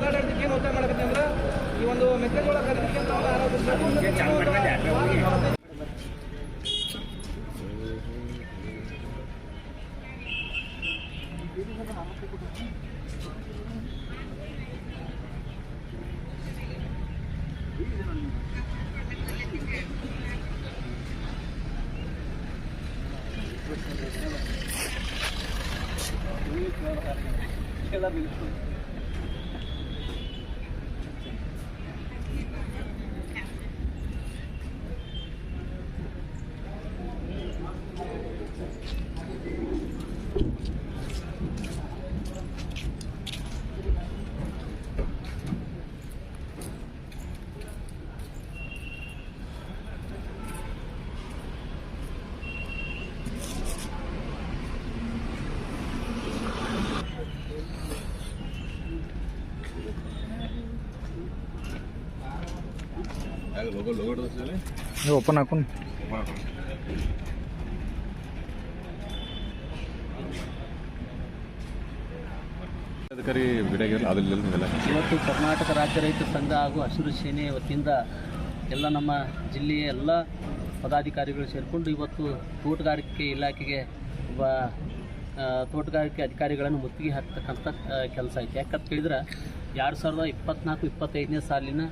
ಎಲ್ಲ ಓಪನ್ ಹಾಕೊಂಡು. ಅಧಿಕಾರಿ ಬಿಡಾಗಿರಲ್ಲ ಅದ್ರಲ್ಲಿ ಇವತ್ತು ಕರ್ನಾಟಕ ರಾಜ್ಯ ರೈತ ಸಂಘ ಹಾಗೂ ಹಸಿರು ಸೇನೆ ವತಿಯಿಂದ ಎಲ್ಲ ನಮ್ಮ ಜಿಲ್ಲೆಯ ಎಲ್ಲ ಪದಾಧಿಕಾರಿಗಳು ಸೇರಿಕೊಂಡು ಇವತ್ತು ತೋಟಗಾರಿಕೆ ಇಲಾಖೆಗೆ ಒಬ್ಬ ತೋಟಗಾರಿಕೆ ಅಧಿಕಾರಿಗಳನ್ನು ಮುತ್ತಿಗೆ ಹಾಕ್ತಕ್ಕಂಥ ಕೆಲಸ ಐತೆ. ಯಾಕಂತ ಕೇಳಿದ್ರೆ ಎರಡು ಸಾವಿರದ ಇಪ್ಪತ್ನಾಲ್ಕು ಇಪ್ಪತ್ತೈದನೇ ಸಾಲಿನ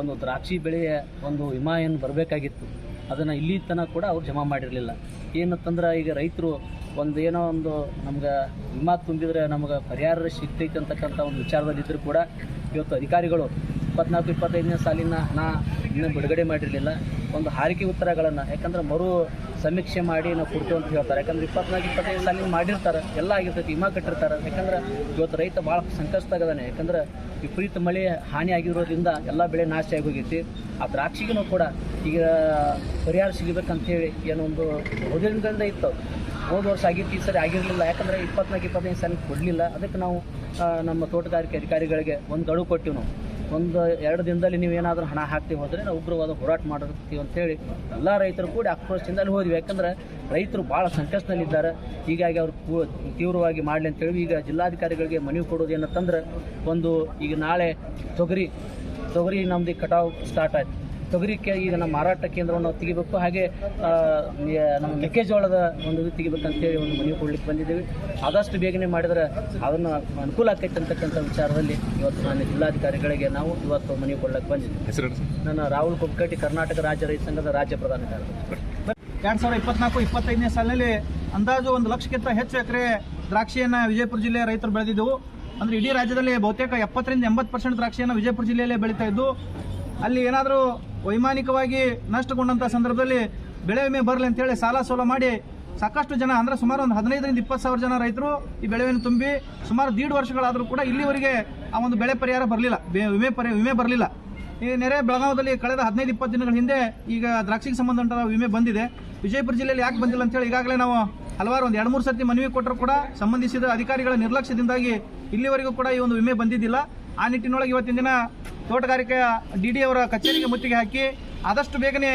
ಒಂದು ದ್ರಾಕ್ಷಿ ಬೆಳೆಯ ಒಂದು ವಿಮಾ ಏನು ಬರಬೇಕಾಗಿತ್ತು, ಅದನ್ನು ಇಲ್ಲಿ ತನಕ ಕೂಡ ಅವ್ರು ಜಮಾ ಮಾಡಿರಲಿಲ್ಲ. ಏನಂತಂದ್ರೆ ಈಗ ರೈತರು ಒಂದು ಏನೋ ಒಂದು ನಮ್ಗೆ ಹಿಮ ತುಂಬಿದರೆ ನಮ್ಗೆ ಪರಿಹಾರ ಸಿಗ್ತೈತೆ ಅಂತಕ್ಕಂಥ ಒಂದು ವಿಚಾರದಲ್ಲಿದ್ದರೂ ಕೂಡ ಇವತ್ತು ಅಧಿಕಾರಿಗಳು ಇಪ್ಪತ್ನಾಲ್ಕು, ಇಪ್ಪತ್ತೈದನೇ ಸಾಲಿನ ಹಣ ಇನ್ನೂ ಬಿಡುಗಡೆ ಮಾಡಿರಲಿಲ್ಲ. ಒಂದು ಹಾರಿಕೆ ಉತ್ತರಗಳನ್ನು, ಯಾಕಂದ್ರೆ ಮರು ಸಮೀಕ್ಷೆ ಮಾಡಿ ನಾವು ಕೊಡ್ತೀವಿ ಅಂತ ಹೇಳ್ತಾರೆ. ಯಾಕಂದ್ರೆ ಇಪ್ಪತ್ನಾಲ್ಕು, ಇಪ್ಪತ್ತೈದು ಸಾಲಿನ ಮಾಡಿರ್ತಾರೆ, ಎಲ್ಲ ಆಗಿರ್ತೈತಿ ಹಿಮ ಕಟ್ಟಿರ್ತಾರೆ. ಯಾಕಂದ್ರೆ ಇವತ್ತು ರೈತ ಭಾಳ ಸಂಕಷ್ಟದಾಗದಾನೆ ಯಾಕಂದ್ರೆ ವಿಪರೀತ ಮಳೆ, ಹಾನಿ ಆಗಿರೋದ್ರಿಂದ ಎಲ್ಲ ಬೆಳೆ ನಾಶ ಆಗಿ ಹೋಗೈತಿ ಆ ದ್ರಾಕ್ಷಿಗೂ ಕೂಡ ಈಗ ಪರಿಹಾರ ಸಿಗಬೇಕಂತೇಳಿ ಏನೋ ಒಂದು ಮೊದಲಿನಿಂದ ಇತ್ತು. ಹೋದ ವರ್ಷ ಆಗಿತ್ತು, ಈ ಸರಿ ಆಗಿರಲಿಲ್ಲ. ಯಾಕಂದರೆ ಇಪ್ಪತ್ನಾಲ್ಕು, ಇಪ್ಪತ್ತೈದು ಸಾಲಿನ ಕೊಡಲಿಲ್ಲ. ಅದಕ್ಕೆ ನಾವು ನಮ್ಮ ತೋಟಗಾರಿಕೆ ಅಧಿಕಾರಿಗಳಿಗೆ ಒಂದು ಗಡುವು ಕೊಟ್ಟಿವಿ ನಾವು. ಒಂದು ಎರಡು ದಿನದಲ್ಲಿ ನೀವು ಏನಾದರೂ ಹಣ ಹಾಕ್ತಿ ಹೋದರೆ ನಾವು ಉಗ್ರವಾದ ಹೋರಾಟ ಮಾಡಿರ್ತೀವಿ ಅಂತೇಳಿ ಎಲ್ಲ ರೈತರು ಕೂಡ ಆಕ್ರೋಶದಿಂದ ಅಲ್ಲಿ ಹೋದ್ವಿ. ಯಾಕಂದ್ರೆ ರೈತರು ಭಾಳ ಸಂಕಷ್ಟದಲ್ಲಿದ್ದಾರೆ. ಹೀಗಾಗಿ ಅವರು ತೀವ್ರವಾಗಿ ಮಾಡಲಿ ಅಂತೇಳಿ ಈಗ ಜಿಲ್ಲಾಧಿಕಾರಿಗಳಿಗೆ ಮನವಿ ಕೊಡೋದು ಏನಂತಂದ್ರೆ ಒಂದು ಈಗ ನಾಳೆ ತೊಗರಿ ತೊಗರಿ ನಮ್ದು ಕಟಾವು ಸ್ಟಾರ್ಟ್ ಆಯ್ತು. ತೊಗರಿಕೆ ಈಗ ನಮ್ಮ ಮಾರಾಟ ಕೇಂದ್ರವನ್ನು ನಾವು ತೆಗಿಬೇಕು. ಹಾಗೆ ನಮ್ಮ ಮೆಕ್ಕೆಜೋಳದ ಒಂದು ಇದು ತೆಗಿಬೇಕಂತೇಳಿ ಒಂದು ಮನವಿ ಕೊಡ್ಲಿಕ್ಕೆ ಬಂದಿದ್ದೀವಿ. ಆದಷ್ಟು ಬೇಗನೆ ಮಾಡಿದ್ರೆ ಅದನ್ನು ಅನುಕೂಲ ಆಕೈತೆ ಅಂತಕ್ಕಂಥ ವಿಚಾರದಲ್ಲಿ ಇವತ್ತು ನಾನು ಜಿಲ್ಲಾಧಿಕಾರಿಗಳಿಗೆ ನಾವು ಇವತ್ತು ಮನವಿ ಕೊಡ್ಲಿಕ್ಕೆ ಬಂದಿದ್ದೀವಿ. ನನ್ನ ನಾನು ರಾಹುಲ್ ಕುಬ್ಕಟ್ಟಿ ಕರ್ನಾಟಕ ರಾಜ್ಯ ರೈತ ಸಂಘದ ರಾಜ್ಯ ಪ್ರಧಾನ ಕಾರ್ಯದರ್ಶಿ. ಎರಡ್ ಸಾವಿರದ ಇಪ್ಪತ್ನಾಲ್ಕು ಇಪ್ಪತ್ತೈದನೇ ಸಾಲಿನಲ್ಲಿ ಅಂದಾಜು ಒಂದು ಲಕ್ಷಕ್ಕಿಂತ ಹೆಚ್ಚು ಎಕರೆ ದ್ರಾಕ್ಷಿಯನ್ನು ವಿಜಯಪುರ ಜಿಲ್ಲೆಯ ರೈತರು ಬೆಳೆದಿದ್ದವು. ಅಂದ್ರೆ ಇಡೀ ರಾಜ್ಯದಲ್ಲಿ ಬಹುತೇಕ ಎಪ್ಪತ್ತರಿಂದ ಎಂಬತ್ತು ಪರ್ಸೆಂಟ್ ದ್ರಾಕ್ಷಿಯನ್ನು ವಿಜಯಪುರ ಜಿಲ್ಲೆಯಲ್ಲೇ ಬೆಳೀತಾ ಇದ್ದು ಅಲ್ಲಿ ಏನಾದರೂ ವೈಮಾನಿಕವಾಗಿ ನಷ್ಟಗೊಂಡಂಥ ಸಂದರ್ಭದಲ್ಲಿ ಬೆಳೆ ವಿಮೆ ಬರಲಿ ಅಂತೇಳಿ ಸಾಲ ಸೋಲ ಮಾಡಿ ಸಾಕಷ್ಟು ಜನ, ಅಂದ್ರೆ ಸುಮಾರು ಒಂದು ಹದಿನೈದರಿಂದ ಇಪ್ಪತ್ತು ಸಾವಿರ ಜನ ರೈತರು ಈ ಬೆಳೆ ವಿಮೆ ತುಂಬಿ ಸುಮಾರು ದೀಡ್ ವರ್ಷಗಳಾದರೂ ಕೂಡ ಇಲ್ಲಿವರೆಗೆ ಆ ಒಂದು ಬೆಳೆ ಪರಿಹಾರ ಬರಲಿಲ್ಲ. ವಿಮೆ ಪರಿ ವಿಮೆ ಬರಲಿಲ್ಲ. ಈ ನೆರೆ ಬೆಳಗಾವದಲ್ಲಿ ಕಳೆದ ಹದಿನೈದು, ಇಪ್ಪತ್ತು ದಿನಗಳ ಹಿಂದೆ ಈಗ ದ್ರಾಕ್ಷಿಗೆ ಸಂಬಂಧಪಟ್ಟ ವಿಮೆ ಬಂದಿದೆ. ವಿಜಯಪುರ ಜಿಲ್ಲೆಯಲ್ಲಿ ಯಾಕೆ ಬಂದಿಲ್ಲ ಅಂತೇಳಿ ಈಗಾಗಲೇ ನಾವು ಹಲವಾರು ಒಂದು ಎರಡು, ಮೂರು ಸರ್ತಿ ಮನವಿ ಕೊಟ್ಟರು ಕೂಡ ಸಂಬಂಧಿಸಿದ ಅಧಿಕಾರಿಗಳ ನಿರ್ಲಕ್ಷ್ಯದಿಂದಾಗಿ ಇಲ್ಲಿವರೆಗೂ ಕೂಡ ಈ ಒಂದು ವಿಮೆ ಬಂದಿದ್ದಿಲ್ಲ. ಆ ನಿಟ್ಟಿನೊಳಗೆ ಇವತ್ತಿನ ದಿನ ತೋಟಗಾರಿಕೆಯ ಡಿ ಡಿ ಅವರ ಕಚೇರಿಗೆ ಮುತ್ತಿಗೆ ಹಾಕಿ ಆದಷ್ಟು ಬೇಗನೆ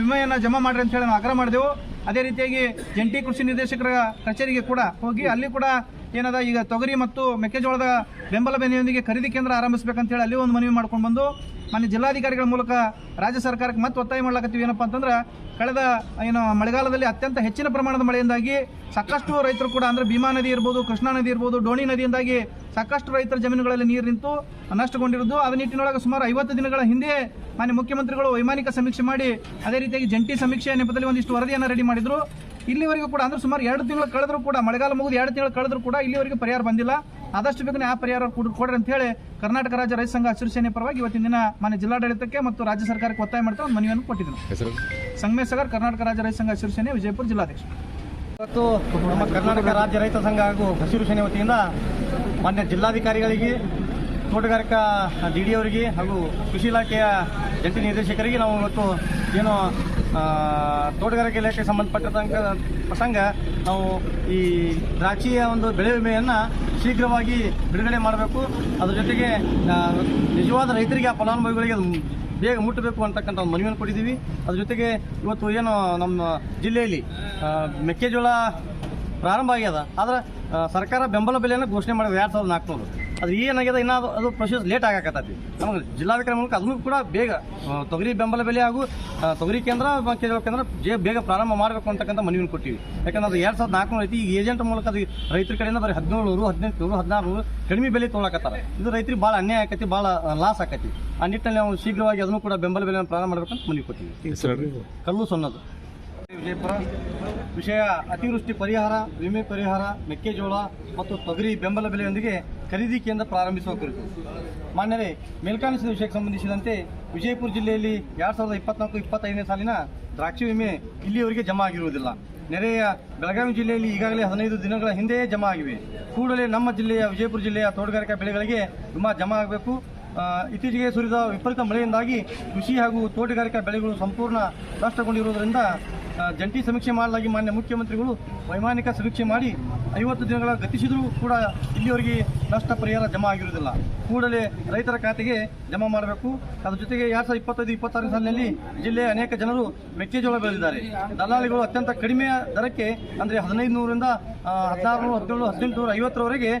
ವಿಮೆಯನ್ನು ಜಮಾ ಮಾಡ್ರಿ ಅಂತ ಹೇಳಿ ನಾವು ಆಗ್ರಹ ಮಾಡಿದೆವು. ಅದೇ ರೀತಿಯಾಗಿ ಜಂಟಿ ಕೃಷಿ ನಿರ್ದೇಶಕರ ಕಚೇರಿಗೆ ಕೂಡ ಹೋಗಿ ಅಲ್ಲಿ ಕೂಡ ಏನದ, ಈಗ ತೊಗರಿ ಮತ್ತು ಮೆಕ್ಕೆಜೋಳದ ಬೆಂಬಲ ಬೆಲೆಯೊಂದಿಗೆ ಖರೀದಿ ಕೇಂದ್ರ ಆರಂಭಿಸಬೇಕಂತ ಹೇಳಿ ಅಲ್ಲಿ ಒಂದು ಮನವಿ ಮಾಡ್ಕೊಂಡು ಬಂದು, ಮಾನ್ಯ ಜಿಲ್ಲಾಧಿಕಾರಿಗಳ ಮೂಲಕ ರಾಜ್ಯ ಸರ್ಕಾರಕ್ಕೆ ಮತ್ತೆ ಒತ್ತಾಯ ಮಾಡ್ಲಾಕತ್ತೀವಿ. ಏನಪ್ಪಾ ಅಂತಂದ್ರೆ, ಕಳೆದ, ಏನು, ಮಳೆಗಾಲದಲ್ಲಿ ಅತ್ಯಂತ ಹೆಚ್ಚಿನ ಪ್ರಮಾಣದ ಮಳೆಯಿಂದಾಗಿ ಸಾಕಷ್ಟು ರೈತರು ಕೂಡ ಅಂದ್ರೆ ಭೀಮಾ ನದಿ ಇರ್ಬೋದು, ಕೃಷ್ಣಾ ನದಿ ಇರ್ಬೋದು, ಡೋಣಿ ನದಿಯಿಂದಾಗಿ ಸಾಕಷ್ಟು ರೈತರ ಜಮೀನುಗಳಲ್ಲಿ ನೀರು ನಿಂತು ನಷ್ಟಗೊಂಡಿರುವುದು. ಅದ ನಿಟ್ಟಿನೊಳಗೆ ಸುಮಾರು ಐವತ್ತು ದಿನಗಳ ಹಿಂದೆ ಮಾನ್ಯ ಮುಖ್ಯಮಂತ್ರಿಗಳು ವೈಮಾನಿಕ ಸಮೀಕ್ಷೆ ಮಾಡಿ, ಅದೇ ರೀತಿಯಾಗಿ ಜಂಟಿ ಸಮೀಕ್ಷೆಯ ನೆಪದಲ್ಲಿ ಒಂದಿಷ್ಟು ವರದಿಯನ್ನು ರೆಡಿ ಮಾಡಿದ್ರು. ಇಲ್ಲಿವರೆಗೂ ಕೂಡ ಅಂದ್ರೆ ಸುಮಾರು ಎರಡು ತಿಂಗಳು ಕಳೆದ್ರು ಕೂಡ ಮಳೆಗಾಲ ಮುಗಿದು ಎರಡು ತಿಂಗಳು ಕಳೆದ್ರು ಕೂಡ ಇಲ್ಲಿವರೆಗೂ ಪರಿಹಾರ ಬಂದಿಲ್ಲ. ಆದಷ್ಟು ಬೇಗನೆ ಆ ಪರಿಹಾರ ಕೊಡ್- ಕೊಡ್ರಿ ಅಂತ ಹೇಳಿ ಕರ್ನಾಟಕ ರಾಜ್ಯ ರೈತ ಸಂಘ ಹಸಿರು ಸೇನೆ ಪರವಾಗಿ ಇವತ್ತಿನ ದಿನ ಮಾನ್ಯ ಜಿಲ್ಲಾಡಳಿತಕ್ಕೆ ಮತ್ತು ರಾಜ್ಯ ಸರ್ಕಾರಕ್ಕೆ ಒತ್ತಾಯ ಮಾಡ್ತಾ ಒಂದು ಮನವಿಯನ್ನು ಕೊಟ್ಟಿದ್ರು. ಹೆಸರು? ಸಂಗಮೇಶ್ ಸಗರ್ ಕರ್ನಾಟಕ ರಾಜ್ಯ ರೈತ ಸಂಘ ಹಸಿರು ಸೇನೆ ವಿಜಯಪುರ ಜಿಲ್ಲಾಧ್ಯಕ್ಷ. ಇವತ್ತು ನಮ್ಮ ಕರ್ನಾಟಕ ರಾಜ್ಯ ರೈತ ಸಂಘ ಹಾಗೂ ಹಸಿರು ಸೇನೆ ವತಿಯಿಂದ ಮಾನ್ಯ ಜಿಲ್ಲಾಧಿಕಾರಿಗಳಿಗೆ ತೋಟಗಾರಿಕಾ ಡಿ ಡಿ ಅವರಿಗೆ ಹಾಗೂ ಕೃಷಿ ಇಲಾಖೆಯ ಜಂಟಿ ನಿರ್ದೇಶಕರಿಗೆ ನಾವು ಇವತ್ತು ಏನು ತೋಟಗಾರಿಕೆ ಇಲಾಖೆಗೆ ಸಂಬಂಧಪಟ್ಟಂಥ ಪ್ರಸಂಗ, ನಾವು ಈ ದ್ರಾಕ್ಷಿಯ ಒಂದು ಬೆಳೆ ವಿಮೆಯನ್ನು ಶೀಘ್ರವಾಗಿ ಬಿಡುಗಡೆ ಮಾಡಬೇಕು. ಅದ್ರ ಜೊತೆಗೆ ನಿಜವಾದ ರೈತರಿಗೆ ಆ ಫಲಾನುಭವಿಗಳಿಗೆ ಬೇಗ ಮುಟ್ಟಬೇಕು ಅಂತಕ್ಕಂಥ ಒಂದು ಮನವಿಯನ್ನು ಕೊಟ್ಟಿದ್ದೀವಿ. ಅದ್ರ ಜೊತೆಗೆ ಇವತ್ತು ಏನು ನಮ್ಮ ಜಿಲ್ಲೆಯಲ್ಲಿ ಮೆಕ್ಕೆಜೋಳ ಪ್ರಾರಂಭ ಆಗ್ಯದ. ಆದ್ರೆ ಸರ್ಕಾರ ಬೆಂಬಲ ಬೆಲೆಯನ್ನು ಘೋಷಣೆ ಮಾಡಿದೆ ಎರಡು ಸಾವಿರದ ನಾಲ್ಕುನೂರು. ಅದು ಏನಾಗಿದೆ ಇನ್ನೂ ಅದು ಅದು ಪ್ರೊಸೆಸ್ ಲೇಟ್ ಆಗಕತ್ತೈತಿ. ನಮಗೆ ಜಿಲ್ಲಾಧಿಕಾರಿ ಮೂಲಕ ಅದನ್ನು ಕೂಡ ಬೇಗ ತೊಗರಿ ಬೆಂಬಲ ಬೆಲೆ ಹಾಗೂ ತೊಗರಿ ಕೇಂದ್ರ ಕೇಂದ್ರ ಜೇ ಬೇಗ ಪ್ರಾರಂಭ ಮಾಡಬೇಕು ಅಂತಕ್ಕಂಥ ಮನವಿಯನ್ನು ಕೊಟ್ಟಿವಿ. ಯಾಕಂದ್ರೆ ಅದು ಎರಡು ಸಾವಿರದ ನಾಲ್ಕುನೂರು ಐತಿ ಈ ಏಜೆಂಟ್ ಮೂಲಕ ಅದು ರೈತರ ಕಡೆಯಿಂದ ಬರೀ ಹದಿನೇಳು ನೂರು ಹದಿನೆಂಟು ನೂರು ಹದಿನಾರು ನೂರು ಕಡಿಮೆ ಬೆಲೆ ತೊಗೊಳಕತ್ತಾರೆ. ಇದು ರೈತರಿಗೆ ಭಾಳ ಅನ್ಯಾಯ ಆಕತಿ ಭಾಳ ಲಾಸ್ ಆಕತಿ. ಆ ನಿಟ್ಟಿನಲ್ಲಿ ನಾವು ಶೀಘ್ರವಾಗಿ ಅದನ್ನು ಕೂಡ ಬೆಂಬಲ ಬೆಲೆಯನ್ನು ಪ್ರಾರಂಭ ಮಾಡಬೇಕಂತ ಮನವಿ ಕೊಟ್ಟಿವಿ. ಕಲ್ಲು ಸೊನ್ನದು. ವಿಜಯಪುರ. ವಿಷಯ ಅತಿವೃಷ್ಟಿ ಪರಿಹಾರ, ವಿಮೆ ಪರಿಹಾರ, ಮೆಕ್ಕೆಜೋಳ ಮತ್ತು ತೊಗರಿ ಬೆಂಬಲ ಬೆಲೆಯೊಂದಿಗೆ ಖರೀದಿ ಕೇಂದ್ರ ಪ್ರಾರಂಭಿಸುವ ಕುರಿತು. ಮಾನ್ಯರೇ, ಮೇಲ್ಕಾಣಿಸಿದ ವಿಷಯಕ್ಕೆ ಸಂಬಂಧಿಸಿದಂತೆ ವಿಜಯಪುರ ಜಿಲ್ಲೆಯಲ್ಲಿ ಎರಡು ಸಾವಿರದ ಇಪ್ಪತ್ನಾಲ್ಕು, ಇಪ್ಪತ್ತೈದನೇ ಸಾಲಿನ ದ್ರಾಕ್ಷಿ ವಿಮೆ ಇಲ್ಲಿಯವರೆಗೆ ಜಮಾ ಆಗಿರುವುದಿಲ್ಲ. ನೆರೆಯ ಬೆಳಗಾವಿ ಜಿಲ್ಲೆಯಲ್ಲಿ ಈಗಾಗಲೇ ಹದಿನೈದು ದಿನಗಳ ಹಿಂದೆಯೇ ಜಮಾ ಆಗಿವೆ. ಕೂಡಲೇ ನಮ್ಮ ಜಿಲ್ಲೆಯ, ವಿಜಯಪುರ ಜಿಲ್ಲೆಯ ತೋಟಗಾರಿಕಾ ಬೆಳೆಗಳಿಗೆ ವಿಮಾ ಜಮಾ ಆಗಬೇಕು. ಇತ್ತೀಚೆಗೆ ಸುರಿದ ವಿಪರೀತ ಮಳೆಯಿಂದಾಗಿ ಕೃಷಿ ಹಾಗೂ ತೋಟಗಾರಿಕಾ ಬೆಳೆಗಳು ಸಂಪೂರ್ಣ ನಷ್ಟಗೊಂಡಿರುವುದರಿಂದ ಜಂಟಿ ಸಮೀಕ್ಷೆ ಮಾಡಲಾಗಿ ಮಾನ್ಯ ಮುಖ್ಯಮಂತ್ರಿಗಳು ವೈಮಾನಿಕ ಸಮೀಕ್ಷೆ ಮಾಡಿ ಐವತ್ತು ದಿನಗಳ ಗತಿಸಿದರೂ ಕೂಡ ಇಲ್ಲಿವರೆಗೆ ನಷ್ಟ ಪರಿಹಾರ ಜಮಾ ಆಗಿರುವುದಿಲ್ಲ. ಕೂಡಲೇ ರೈತರ ಖಾತೆಗೆ ಜಮಾ ಮಾಡಬೇಕು. ಅದರ ಜೊತೆಗೆ ಎರಡ್ ಸಾವಿರದ ಇಪ್ಪತ್ತೈದು, ಇಪ್ಪತ್ತಾರನೇ ಸಾಲಿನಲ್ಲಿ ಜಿಲ್ಲೆಯ ಅನೇಕ ಜನರು ಮೆಕ್ಕೆಜೋಳ ಬೆಳೆದಿದ್ದಾರೆ. ದಲ್ಲಾಳಿಗಳು ಅತ್ಯಂತ ಕಡಿಮೆ ದರಕ್ಕೆ, ಅಂದರೆ ಹದಿನೈದು ನೂರರಿಂದ ಹದಿನಾರು ನೂರು ಹದಿನೇಳು ಹದಿನೆಂಟು ನೂರ ಐವತ್ತರವರೆಗೆ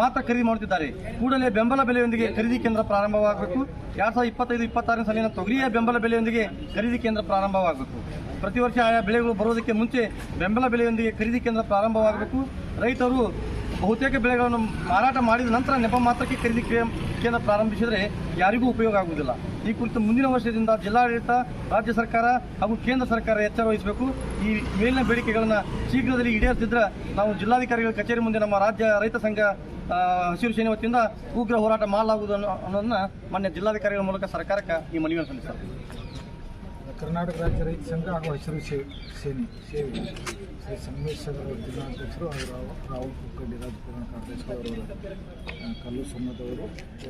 ಮಾತ್ರ ಖರೀದಿ ಮಾಡುತ್ತಿದ್ದಾರೆ. ಕೂಡಲೇ ಬೆಂಬಲ ಬೆಲೆಯೊಂದಿಗೆ ಖರೀದಿ ಕೇಂದ್ರ ಪ್ರಾರಂಭವಾಗಬೇಕು. ಎರಡ್ ಸಾವಿರದ ಇಪ್ಪತ್ತೈದು, ಇಪ್ಪತ್ತಾರನೇ ಸಾಲಿನ ತೊಗರಿಯ ಬೆಂಬಲ ಬೆಲೆಯೊಂದಿಗೆ ಖರೀದಿ ಕೇಂದ್ರ ಪ್ರಾರಂಭವಾಗಬೇಕು. ಪ್ರತಿ ವರ್ಷ ಆಯಾ ಬೆಳೆಗಳು ಬರೋದಕ್ಕೆ ಮುಂಚೆ ಬೆಂಬಲ ಬೆಲೆಯೊಂದಿಗೆ ಖರೀದಿ ಕೇಂದ್ರ ಪ್ರಾರಂಭವಾಗಬೇಕು. ರೈತರು ಬಹುತೇಕ ಬೆಳೆಗಳನ್ನು ಮಾರಾಟ ಮಾಡಿದ ನಂತರ ನೆಪ ಮಾತ್ರಕ್ಕೆ ಖರೀದಿ ಕೇಂದ್ರ ಪ್ರಾರಂಭಿಸಿದರೆ ಯಾರಿಗೂ ಉಪಯೋಗ ಆಗುವುದಿಲ್ಲ. ಈ ಕುರಿತು ಮುಂದಿನ ವರ್ಷದಿಂದ ಜಿಲ್ಲಾಡಳಿತ, ರಾಜ್ಯ ಸರ್ಕಾರ ಹಾಗೂ ಕೇಂದ್ರ ಸರ್ಕಾರ ಎಚ್ಚರ ವಹಿಸಬೇಕು. ಈ ಮೇಲಿನ ಬೇಡಿಕೆಗಳನ್ನು ಶೀಘ್ರದಲ್ಲಿ ಈಡೇರಿಸಿದ್ರೆ ನಾವು ಜಿಲ್ಲಾಧಿಕಾರಿಗಳ ಕಚೇರಿ ಮುಂದೆ ನಮ್ಮ ರಾಜ್ಯ ರೈತ ಸಂಘ ಹಸಿರು ಸೇನೆ ವತಿಯಿಂದ ಉಗ್ರ ಹೋರಾಟ ಮಾಡಲಾಗುವುದು ಅನ್ನೋ, ಅನ್ನೋದನ್ನ ಮಾನ್ಯ ಜಿಲ್ಲಾಧಿಕಾರಿಗಳ ಮೂಲಕ ಸರ್ಕಾರಕ್ಕೆ ಈ ಮನವಿಯನ್ನು ಸಲ್ಲಿಸ್ತಾರೆ. ಕರ್ನಾಟಕ ರಾಜ್ಯ ರೈತ ಸಂಘ ಹಾಗೂ ಹಸಿರು ಸೇ, ಸೇನೆ, ಸೇವೆ. ಶ್ರೀ ಸಂಗಮೇಶ್ವರ ಜಿಲ್ಲಾಧ್ಯಕ್ಷರು ಹಾಗೂ ರಾವ್, ರಾಹುಲ್ ಕುಕ್ಕಡ್ಡಿ ರಾಜ್ಯ ಪ್ರಧಾನ ಕಾರ್ಯದರ್ಶಿ ಅವರು ಕಲ್ಲು ಸಮದವರು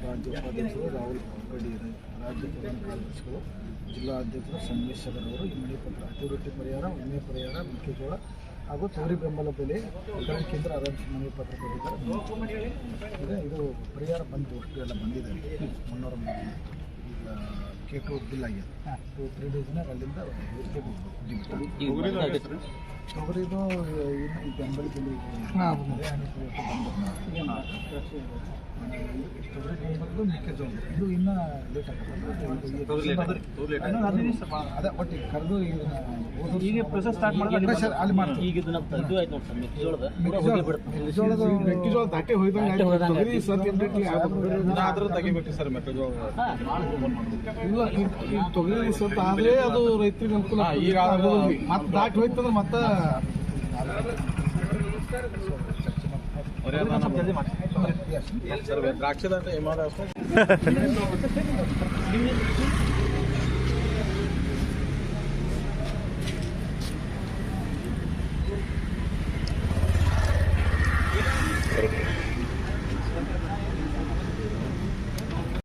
ರಾಜ್ಯ ಉಪಾಧ್ಯಕ್ಷರು ರಾಹುಲ್ ಕುಕ್ಕಡ್ಡಿ ರಾಜ್ಯ ಪ್ರಧಾನ ಕಾರ್ಯದರ್ಶಿಗಳು ಜಿಲ್ಲಾ ಅಧ್ಯಕ್ಷರು ಸಂಗಮೇಶ್ವರವರು ಈ ಮನೆ ಪತ್ರ ಅತಿವೃಷ್ಟಿ ಪರಿಹಾರ, ವಿಮೆ ಪರಿಹಾರ ಮೆಕ್ಕೆಜೋಳ ಹಾಗೂ ತೊಗರಿ ಬೆಂಬಲ ಬೆಲೆ ಖರೀದಿ ಕೇಂದ್ರ ಆರಂಭಿಸಿ ಮನವಿ ಪತ್ರ ಕೊಟ್ಟಿದ್ದಾರೆ. ಇದು ಪರಿಹಾರ ಬಂದು ಎಲ್ಲ ಬಂದಿದೆ. ಮುನ್ನೂರ ಮೂರು. ಈಗ. ಕೆ ಟು ಬಿಲ್ ಆಗಿದೆ ಟು ತ್ರೀ ಡೇಸ್ನಾಗ ಅಲ್ಲಿಂದ ತೊಗರಿದು ಬೆಂಬಲ ಬೆಲೆ ಬೆಂಬಲದು ಮೆಕ್ಕೆಜೋಳ ಇದು ಇನ್ನೂ ಲೇಟ್ ಆಗ್ತದೆ. ಬಟ್ ಈಗ ಕರೆದು ಈಗ ಪ್ರೊಸೆಸ್ ಸ್ಟಾರ್ಟ್ ಮಾಡಿದ್ರೆ ಸರ್ ಅಲ್ಲಿ ಮಾಡ್ತೀವಿ. ಈಗ ಇದನ್ನ ಇದು ಆಯ್ತು ನೋಡಿ ಸರ್ ಮೆಕ್ಕೆಜೋಳದ. ಮೆಕ್ಕೆಜೋಳದ ಮೆಕ್ಕೆಜೋಳ ದಾಟೆ ಹೋಯ್ದಂಗೆ ತೊಗರಿ ಸತಿ ಆದ್ರೂ ತೆಗಿಬೇಕು ಸರ್ ಮೆಕ್ಕೆಜೋಳ. ಇಲ್ಲ ತೊಗರಿ ಸ್ವಲ್ಪ ಆದ್ರೆ ಅದು ರೈತರಿಗೆ ಅನುಕೂಲ ಈಗ ಮತ್ತೆ ದಾಟಿ ಹೋಯ್ತಂದ್ರೆ ಮತ್ತೆ ಸರ್ ದ್ರಾಕ್ಷಿ ದಾಟ ಏಮಾದ